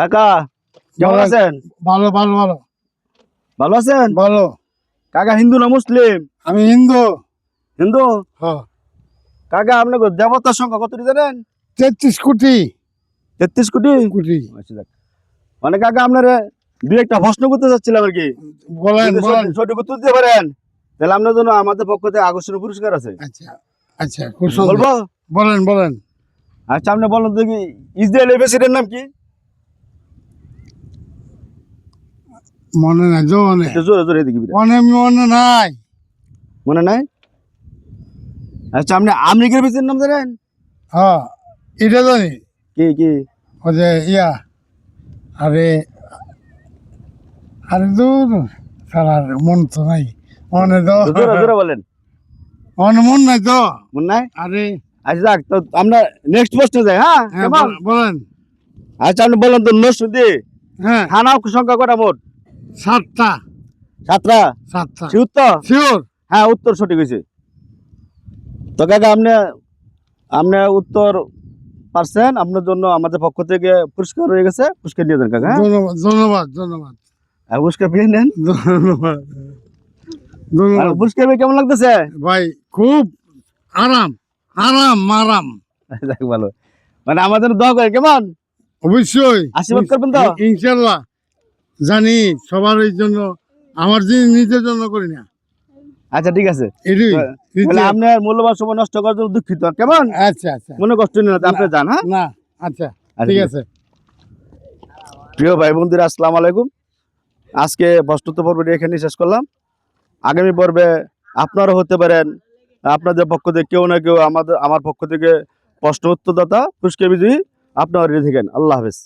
কাকা কেমন আছেন? ভালো ভালো ভালো। ভালো আছেন? ভালো। কাকা হিন্দু না মুসলিম? আমি হিন্দু। হিন্দু? হ্যাঁ। কাকা আপনাকে দেবতার সংখ্যা কত জানেন? তেত্রিশ কোটি। তেত্রিশ কোটি? কোটি। আচ্ছা। মানে কাকা আপনার দু একটা প্রশ্ন করতে চাচ্ছিলাম আর কি। বলেন বলেন সঠিক- সঠিক উত্তর দিতে পারেন তাহলে আপনার জন্য আমাদের পক্ষ থেকে আকর্ষণীয় পুরস্কার আছে। আচ্ছা আচ্ছা খুব বলব? বলেন বলেন। আচ্ছা আপনি বলুন দেখি। ইসরায়েলের প্রেসিডেন্ট নাম কি? মনে নাই জো একটু জোরে জোরে দিকে মনে মনে নাই। মনে নাই? আচ্ছা আপনি আমেরিকার প্রেসিডেন্ট নাম জানেন হ্যাঁ এটা জানি। কি কি? ও যে ইয়া আরে আরে দূর। সারার মন তো নাই। মনে তো জোরে জোরে বলেন। মনে মন নাই তো। মনে নাই? আরে। আচ্ছা যাক তো আমরা নেক্সট প্রশ্নে যাই হ্যাঁ? হ্যাঁ বলেন। আচ্ছা আপনি বলেন তো নসুদি হ্যাঁ। থানা সংখ্যা কটা মোট? সাতটা। সাতটা? সাতটা। উত্তর? শিওর হ্যাঁ উত্তর সঠিক হয়েছে। তো কাকা আপনি আপনি উত্তর পারছেন আপনার জন্য আমাদের পক্ষ থেকে পুরস্কার হয়ে গেছে। পুরস্কার নিয়ে যান কাকা। ধন্যবাদ ধন্যবাদ ধন্যবাদ। পুরস্কার পেয়ে নেন। ধন্যবাদ। ধন্যবাদ। পুরস্কার পেয়ে কেমন লাগতেছে? ভাই খুব আরাম আরাম আরাম। ভালো। মানে আমাদের দোয়া করে কেমন? অবশ্যই। আশীর্বাদ করবেন তো? ইনশাল্লাহ। জানি সবার এই জন্য আমার জিনিস নিজের জন্য করি না। আচ্ছা ঠিক আছে। তাহলে আপনার মূল্যবান সময় নষ্ট করার জন্য দুঃখিত কেমন? আচ্ছা আচ্ছা। মনে কষ্ট নিন না, আপনি যান হ্যাঁ? না আচ্ছা আচ্ছা, ঠিক আছে। প্রিয় ভাই বন্ধুরা আসসালামু আলাইকুম। আজকে প্রস্তুত পর্বটি এখানে শেষ করলাম। আগামী পর্বে আপনারা হতে পারেন আপনাদের পক্ষ থেকে কেউ না কেউ আমাদের আমার পক্ষ থেকে প্রশ্ন উত্তরদাতা পুরস্কার বিজয়ী আপনারা থাকেন আল্লাহ হাফেজ।